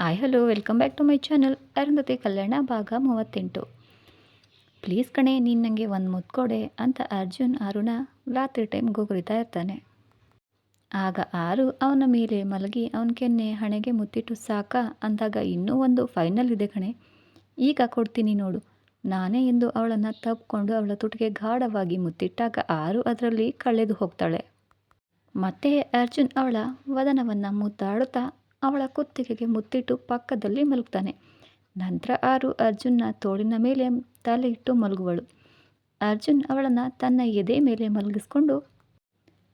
Hi hello welcome back to my channel Arundhati Kalyana ಭಾಗ ಮೂವತ್ತೆಂಟು please ಕಣೆ, ನೀನು ನನಗೆ ಒಂದು ಮುದ್ದು ಕೊಡೆ ಅಂತ ಅರ್ಜುನ್, ಅರುಣ ರಾತ್ರಿ ಟೈಮ್ ಗುಗುರಿತಾ ಇರ್ತಾನೆ. ಆಗ ಆರು ಅವನ ಮೇಲೆ ಮಲಗಿ ಅವನ ಕೆನ್ನೆ ಹಣೆಗೆ ಮುತ್ತಿಟ್ಟು, ಸಾಕ ಅಂದಾಗ ಇನ್ನೂ ಒಂದು ಫೈನಲ್ ಇದೆ ಕಣೆ. ಈಗ ಕೊಡ್ತೀನಿ ನೋಡು. ನಾನೇ ಎಂದು ಅವಳನ್ನು ತಪ್ಪಿಕೊಂಡು ಅವಳ ತುಟಿಗೆ ಗಾಢವಾಗಿ ಮುತ್ತಿಟ್ಟಾಗ ಆರು ಅದರಲ್ಲಿ ಕಳೆದು ಹೋಗ್ತಾಳೆ. ಮತ್ತೆ ಅರ್ಜುನ್ ಅವಳ ವದನವನ್ನು ಮುದ್ದಾಡುತ್ತಾ ಅವಳ ಕುತ್ತಿಗೆಗೆ ಮುತ್ತಿಟ್ಟು ಪಕ್ಕದಲ್ಲಿ ಮಲಗ್ತಾನೆ. ನಂತರ ಆರು ಅರ್ಜುನ್ನ ತೋಳಿನ ಮೇಲೆ ತಲೆ ಇಟ್ಟು ಮಲಗುವಳು. ಅರ್ಜುನ್ ಅವಳನ್ನು ತನ್ನ ಎದೆ ಮೇಲೆ ಮಲಗಿಸ್ಕೊಂಡು,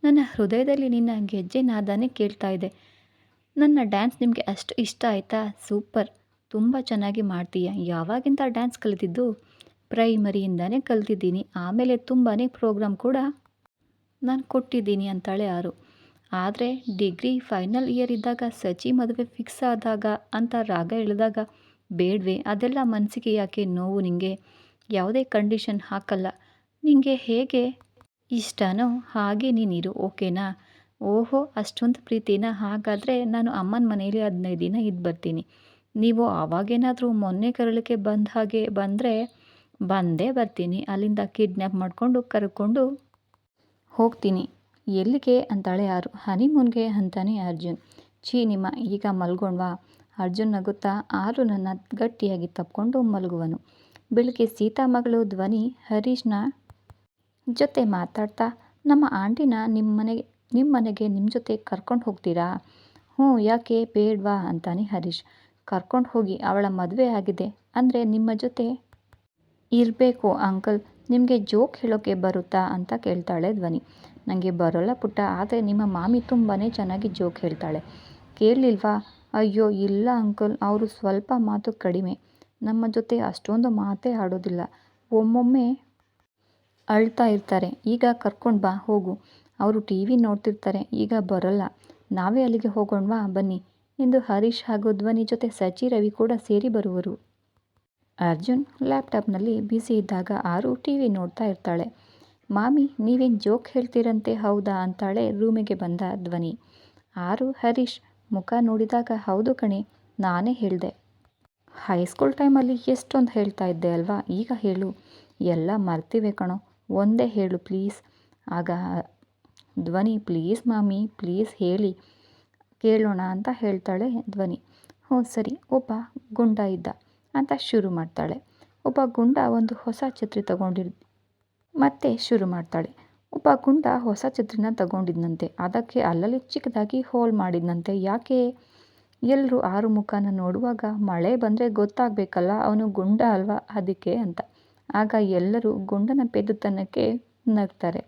ನನ್ನ ಹೃದಯದಲ್ಲಿ ನಿನ್ನ ಗೆಜ್ಜೆ ನಾದಾನೆ ಕೇಳ್ತಾ ಇದೆ. ನನ್ನ ಡ್ಯಾನ್ಸ್ ನಿಮಗೆ ಅಷ್ಟು ಇಷ್ಟ ಆಯಿತಾ? ಸೂಪರ್. ತುಂಬ ಚೆನ್ನಾಗಿ ಮಾಡ್ತೀಯ? ಯಾವಾಗಿಂದ ಡ್ಯಾನ್ಸ್ ಕಲಿತಿದ್ದು? ಪ್ರೈಮರಿಯಿಂದನೇ ಕಲ್ತಿದ್ದೀನಿ. ಆಮೇಲೆ ತುಂಬಾ ಪ್ರೋಗ್ರಾಮ್ ಕೂಡ ನಾನು ಕೊಟ್ಟಿದ್ದೀನಿ ಅಂತಾಳೆ ಆರು. ಆದರೆ ಡಿಗ್ರಿ ಫೈನಲ್ ಇಯರ್ ಇದ್ದಾಗ ಸಚಿ ಮದುವೆ ಫಿಕ್ಸ್ ಆದಾಗ ಅಂತ ರಾಗ ಇಳಿದಾಗ ಬೇಡವೆ, ಅದೆಲ್ಲ ಮನಸ್ಸಿಗೆ ಯಾಕೆ ನೋವು ನಿಮಗೆ ಯಾವುದೇ ಕಂಡೀಷನ್ ಹಾಕಲ್ಲ. ನಿಮಗೆ ಹೇಗೆ? ಇಷ್ಟನೋ ಹಾಗೆ ನೀನಿರು, ಓಕೆನಾ? ಓಹೋ, ಅಷ್ಟೊಂದು ಪ್ರೀತಿನ? ಹಾಗಾದರೆ ನಾನು ಅಮ್ಮನ ಮನೆಯಲ್ಲಿ ಹದಿನೈದು ದಿನ ಇದ್ದು ಬರ್ತೀನಿ. ನೀವು ಆವಾಗೇನಾದರೂ ಮೊನ್ನೆ ಕರಳಿಕೆ ಬಂದ ಹಾಗೆ ಬಂದರೆ ಬಂದೇ ಬರ್ತೀನಿ. ಅಲ್ಲಿಂದ ಕಿಡ್ನ್ಯಾಪ್ ಮಾಡಿಕೊಂಡು ಕರ್ಕೊಂಡು ಹೋಗ್ತೀನಿ. ಎಲ್ಲಿಗೆ ಅಂತಾಳೆ ಯಾರು? ಹನಿಮೂನ್ಗೆ ಅಂತಾನೆ ಅರ್ಜುನ್. ಛೀ ನಿಮ್ಮ, ಈಗ ಮಲ್ಗೋಣ್ವಾ? ಅರ್ಜುನ್ ನಗುತ್ತಾ ಆರು ನನ್ನ ಗಟ್ಟಿಯಾಗಿ ತಪ್ಕೊಂಡು ಮಲಗುವನು. ಬೆಳಗ್ಗೆ ಸೀತಾ ಮಗಳು ಧ್ವನಿ ಹರೀಶ್ನ ಜೊತೆ ಮಾತಾಡ್ತಾ, ನಮ್ಮ ಆಂಟಿನ ನಿಮ್ಮ ಮನೆಗೆ ನಿಮ್ಮ ಮನೆಗೆ ನಿಮ್ಮ ಜೊತೆ ಕರ್ಕೊಂಡು ಹೋಗ್ತೀರಾ? ಹ್ಞೂ, ಯಾಕೆ? ಬೇಡ್ವಾ? ಅಂತಾನೆ ಹರೀಶ್. ಕರ್ಕೊಂಡು ಹೋಗಿ ಅವಳ ಮದುವೆ ಆಗಿದೆ, ಅಂದರೆ ನಿಮ್ಮ ಜೊತೆ ಇರಬೇಕು ಅಂಕಲ್. ನಿಮಗೆ ಜೋಕ್ ಹೇಳೋಕ್ಕೆ ಬರುತ್ತಾ ಅಂತ ಕೇಳ್ತಾಳೆ ಧ್ವನಿ. ನನಗೆ ಬರೋಲ್ಲ ಪುಟ್ಟ, ಆದರೆ ನಿಮ್ಮ ಮಾಮಿ ತುಂಬಾ ಚೆನ್ನಾಗಿ ಜೋಕ್ ಹೇಳ್ತಾಳೆ. ಕೇಳಲಿಲ್ವಾ? ಅಯ್ಯೋ, ಇಲ್ಲ ಅಂಕಲ್, ಅವರು ಸ್ವಲ್ಪ ಮಾತು ಕಡಿಮೆ. ನಮ್ಮ ಜೊತೆ ಅಷ್ಟೊಂದು ಮಾತೇ ಆಡೋದಿಲ್ಲ. ಒಮ್ಮೊಮ್ಮೆ ಅಳ್ತಾ ಇರ್ತಾರೆ. ಈಗ ಕರ್ಕೊಂಡು ಬಾ, ಹೋಗು. ಅವರು ಟಿ ವಿ ನೋಡ್ತಿರ್ತಾರೆ, ಈಗ ಬರೋಲ್ಲ. ನಾವೇ ಅಲ್ಲಿಗೆ ಹೋಗೋಣವಾ? ಬನ್ನಿ. ಎಂದು ಹರೀಶ್ ಹಾಗೂ ಧ್ವನಿ ಜೊತೆ ಸಚಿ ರವಿ ಕೂಡ ಸೇರಿ ಬರುವರು. ಅರ್ಜುನ್ ಲ್ಯಾಪ್ಟಾಪ್ನಲ್ಲಿ ಬಿಸಿ ಇದ್ದಾಗ ಆರು ಟಿ ವಿ ನೋಡ್ತಾ ಇರ್ತಾಳೆ. ಮಾಮಿ, ನೀವೇನು ಜೋಕ್ ಹೇಳ್ತೀರಂತೆ, ಹೌದಾ? ಅಂತಾಳೆ ರೂಮಿಗೆ ಬಂದ ಧ್ವನಿ. ಆರು, ಹರೀಶ್, ಮುಖ ನೋಡಿದಾಗ ಹೌದು ಕಣೆ, ನಾನೇ ಹೇಳಿದೆ. ಹೈಸ್ಕೂಲ್ ಟೈಮಲ್ಲಿ ಎಷ್ಟೊಂದು ಹೇಳ್ತಾ ಇದ್ದೆ ಅಲ್ವಾ, ಈಗ ಹೇಳು. ಎಲ್ಲ ಮರ್ತಿವೆ ಕಣೋ, ಒಂದೇ ಹೇಳು ಪ್ಲೀಸ್. ಆಗ ಧ್ವನಿ, ಪ್ಲೀಸ್ ಮಾಮಿ, ಪ್ಲೀಸ್ ಹೇಳಿ, ಕೇಳೋಣ ಅಂತ ಹೇಳ್ತಾಳೆ ಧ್ವನಿ. ಹ್ಞೂ, ಸರಿ. ಒಬ್ಬ ಗುಂಡ ಇದ್ದ, ಅಂತ ಶುರು ಮಾಡ್ತಾಳೆ. ಒಬ್ಬ ಗುಂಡ ಒಂದು ಹೊಸ ಛತ್ರಿ ತಗೊಂಡಿರ್ ಮತ್ತೆ ಶುರು ಮಾಡ್ತಾಳೆ. ಒಬ್ಬ ಗುಂಡ ಹೊಸ ಛತ್ರಿನ ತಗೊಂಡಿದ್ನಂತೆ. ಅದಕ್ಕೆ ಅಲ್ಲಲ್ಲಿ ಚಿಕ್ಕದಾಗಿ ಹೋಲ್ ಮಾಡಿದ್ನಂತೆ. ಯಾಕೆ? ಎಲ್ಲರೂ ಆರು ಮುಖನ ನೋಡುವಾಗ, ಮಳೆ ಬಂದರೆ ಗೊತ್ತಾಗಬೇಕಲ್ಲ, ಅವನು ಗುಂಡ ಅಲ್ವಾ ಅದಕ್ಕೆ? ಅಂತ. ಆಗ ಎಲ್ಲರೂ ಗುಂಡನ ಪೆದ್ದುತನಕ್ಕೆ ನಗ್ತಾರೆ.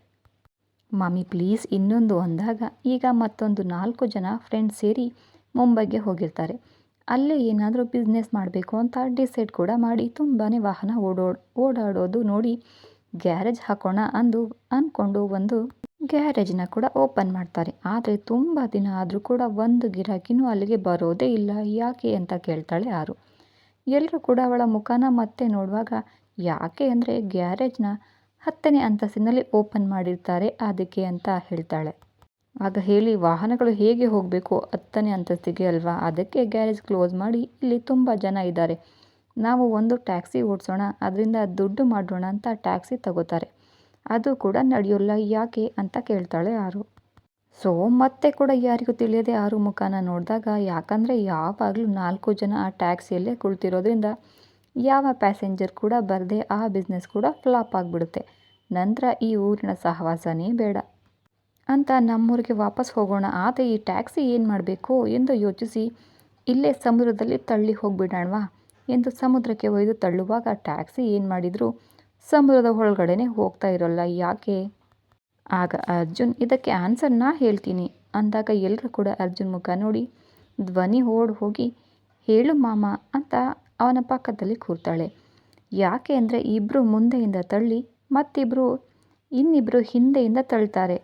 ಮಾಮಿ ಪ್ಲೀಸ್ ಇನ್ನೊಂದು ಅಂದಾಗ ಈಗ ಮತ್ತೊಂದು ನಾಲ್ಕು ಜನ ಫ್ರೆಂಡ್ಸ್ ಸೇರಿ ಮುಂಬೈಗೆ ಹೋಗಿರ್ತಾರೆ. ಅಲ್ಲೇ ಏನಾದರೂ ಬಿಸ್ನೆಸ್ ಮಾಡಬೇಕು ಅಂತ ಡಿಸೈಡ್ ಕೂಡ ಮಾಡಿ ತುಂಬಾ ವಾಹನ ಓಡೋ, ಓಡಾಡೋದು ನೋಡಿ ಗ್ಯಾರೇಜ್ ಹಾಕೋಣ ಅಂದು ಅಂದ್ಕೊಂಡು ಒಂದು ಗ್ಯಾರೇಜ್ನ ಕೂಡ ಓಪನ್ ಮಾಡ್ತಾರೆ. ಆದರೆ ತುಂಬ ದಿನ ಆದರೂ ಕೂಡ ಒಂದು ಗಿರಾಕಿನೂ ಅಲ್ಲಿಗೆ ಬರೋದೇ ಇಲ್ಲ. ಯಾಕೆ ಅಂತ ಕೇಳ್ತಾಳೆ ಆರು ಎಲ್ಲರೂ ಕೂಡ ಅವಳ ಮುಖನ ಮತ್ತೆ ನೋಡುವಾಗ ಯಾಕೆ ಅಂದರೆ ಗ್ಯಾರೇಜ್ನ ಹತ್ತನೇ ಅಂತಸ್ತಿನಲ್ಲಿ ಓಪನ್ ಮಾಡಿರ್ತಾರೆ ಅದಕ್ಕೆ ಅಂತ ಹೇಳ್ತಾಳೆ. ಆಗ ಹೇಳಿ, ವಾಹನಗಳು ಹೇಗೆ ಹೋಗಬೇಕು? ಹತ್ತನೇ ಅಂತಸ್ತಿಗೆ ಅಲ್ವಾ? ಅದಕ್ಕೆ ಗ್ಯಾರೇಜ್ ಕ್ಲೋಸ್ ಮಾಡಿ ಇಲ್ಲಿ ತುಂಬ ಜನ ಇದ್ದಾರೆ. ನಾವು ಒಂದು ಟ್ಯಾಕ್ಸಿ ಓಡಿಸೋಣ, ಅದರಿಂದ ದುಡ್ಡು ಮಾಡೋಣ ಅಂತ ಟ್ಯಾಕ್ಸಿ ತಗೋತಾರೆ. ಅದು ಕೂಡ ನಡೆಯೋಲ್ಲ, ಯಾಕೆ ಅಂತ ಕೇಳ್ತಾಳೆ ಆರು. ಸೊ, ಮತ್ತೆ ಕೂಡ ಯಾರಿಗೂ ತಿಳಿಯದೆ ಆರು ಮುಖಾನ ನೋಡಿದಾಗ ಯಾಕಂದರೆ ಯಾವಾಗಲೂ ನಾಲ್ಕು ಜನ ಆ ಟ್ಯಾಕ್ಸಿಯಲ್ಲೇ ಕುಳಿತಿರೋದ್ರಿಂದ ಯಾವ ಪ್ಯಾಸೆಂಜರ್ ಕೂಡ ಬರದೆ ಆ ಬಿಸ್ನೆಸ್ ಕೂಡ ಫ್ಲಾಪ್ ಆಗಿಬಿಡುತ್ತೆ. ನಂತರ ಈ ಊರಿನ ಸಹವಾಸನೇ ಬೇಡ. ಅಂತ ನಮ್ಮೂರಿಗೆ ವಾಪಸ್ ಹೋಗೋಣ, ಆದರೆ ಈ ಟ್ಯಾಕ್ಸಿ ಏನು ಮಾಡಬೇಕು ಎಂದು ಯೋಚಿಸಿ ಇಲ್ಲೇ ಸಮುದ್ರದಲ್ಲಿ ತಳ್ಳಿ ಹೋಗ್ಬಿಡೋಣವಾ? ಎಂದು ಸಮುದ್ರಕ್ಕೆ ಒಯ್ದು ತಳ್ಳುವಾಗ ಟ್ಯಾಕ್ಸಿ ಏನು ಮಾಡಿದ್ರು? ಸಮುದ್ರದ ಒಳಗಡೆನೆ ಹೋಗ್ತಾ ಇರೋಲ್ಲ, ಯಾಕೆ? ಆಗ ಅರ್ಜುನ್, ಇದಕ್ಕೆ ಆನ್ಸರ್ ನಾ ಹೇಳ್ತೀನಿ ಅಂದಾಗ ಎಲ್ಲರೂ ಕೂಡ ಅರ್ಜುನ್ ಮುಖ ನೋಡಿ, ಧ್ವನಿ ಓಡ್ ಹೋಗಿ, ಹೇಳು ಮಾಮ ಅಂತ ಅವನ ಪಕ್ಕದಲ್ಲಿ ಕೂರ್ತಾಳೆ. ಯಾಕೆ ಅಂದರೆ ಇಬ್ಬರು ಮುಂದೆಯಿಂದ ತಳ್ಳಿ ಮತ್ತಿಬ್ಬರು ಇನ್ನಿಬ್ಬರು ಹಿಂದೆಯಿಂದ ತಳ್ತಾರೆ.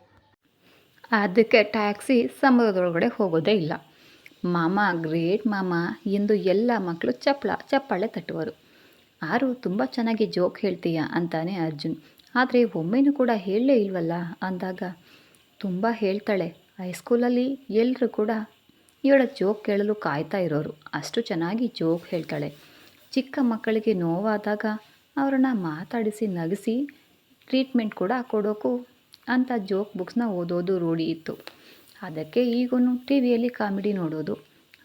ಅದಕ್ಕೆ ಟ್ಯಾಕ್ಸಿ ಸಮುದ್ರದೊಳಗಡೆ ಹೋಗೋದೇ ಇಲ್ಲ. ಮಾಮ, ಗ್ರೇಟ್ ಮಾಮ ಎಂದು ಎಲ್ಲ ಮಕ್ಕಳು ಚಪ್ಪಳ ಚಪ್ಪಾಳೆ ತಟ್ಟುವರು. ಆರು, ತುಂಬ ಚೆನ್ನಾಗಿ ಜೋಕ್ ಹೇಳ್ತೀಯ? ಅಂತಾನೆ ಅರ್ಜುನ್. ಆದರೆ ಒಮ್ಮೆನೂ ಕೂಡ ಹೇಳಲೇ ಇಲ್ವಲ್ಲ? ಅಂದಾಗ, ತುಂಬ ಹೇಳ್ತಾಳೆ. ಹೈಸ್ಕೂಲಲ್ಲಿ ಎಲ್ಲರೂ ಕೂಡ ಇವಳ ಜೋಕ್ ಕೇಳಲು ಕಾಯ್ತಾ ಇರೋರು. ಅಷ್ಟು ಚೆನ್ನಾಗಿ ಜೋಕ್ ಹೇಳ್ತಾಳೆ. ಚಿಕ್ಕ ಮಕ್ಕಳಿಗೆ ನೋವಾದಾಗ ಅವರನ್ನು ಮಾತಾಡಿಸಿ ನಗಿಸಿ ಟ್ರೀಟ್ಮೆಂಟ್ ಕೂಡ ಕೊಡೋಕು ಅಂತ ಜೋಕ್ ಬುಕ್ಸ್ನ ಓದೋದು ರೂಢಿ ಇತ್ತು. ಅದಕ್ಕೆ ಈಗೂ ಟಿ ವಿಯಲ್ಲಿ ಕಾಮಿಡಿ ನೋಡೋದು.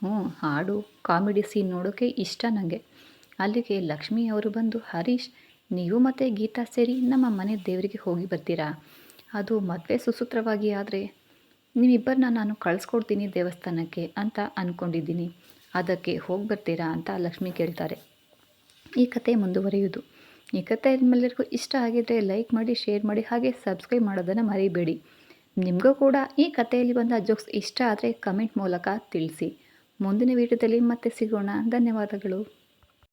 ಹ್ಞೂ, ಹಾಡು, ಕಾಮಿಡಿ ಸೀನ್ ನೋಡೋಕ್ಕೆ ಇಷ್ಟ ನನಗೆ ಅಲ್ಲಿಗೆ ಲಕ್ಷ್ಮಿ ಅವರು ಬಂದು, ಹರೀಶ್, ನೀವು ಮತ್ತು ಗೀತಾ ಸೇರಿ ನಮ್ಮ ಮನೆ ದೇವರಿಗೆ ಹೋಗಿ ಬರ್ತೀರಾ? ಅದು ಮದುವೆ ಸುಸೂತ್ರವಾಗಿ ಆದರೆ ನಿಮ್ಮಿಬ್ಬರನ್ನ ನಾನು ಕಳಿಸ್ಕೊಡ್ತೀನಿ ದೇವಸ್ಥಾನಕ್ಕೆ ಅಂತ ಅಂದ್ಕೊಂಡಿದ್ದೀನಿ ಅದಕ್ಕೆ ಹೋಗಿ ಬರ್ತೀರಾ ಅಂತ ಲಕ್ಷ್ಮಿ ಕೇಳ್ತಾರೆ. ಈ ಕತೆ ಮುಂದುವರಿಯುವುದು. ಈ ಕತೆ ನಿಮ್ಮೆಲ್ಲರಿಗೂ ಇಷ್ಟ ಆಗಿದ್ದರೆ ಲೈಕ್ ಮಾಡಿ, ಶೇರ್ ಮಾಡಿ, ಹಾಗೆ ಸಬ್ಸ್ಕ್ರೈಬ್ ಮಾಡೋದನ್ನು ಮರಿಬೇಡಿ. ನಿಮಗೂ ಕೂಡ ಈ ಕಥೆಯಲ್ಲಿ ಬಂದ ಜೋಕ್ಸ್ ಇಷ್ಟ ಆದರೆ ಕಮೆಂಟ್ ಮೂಲಕ ತಿಳಿಸಿ. ಮುಂದಿನ ವಿಡಿಯೋದಲ್ಲಿ ಮತ್ತೆ ಸಿಗೋಣ. ಧನ್ಯವಾದಗಳು.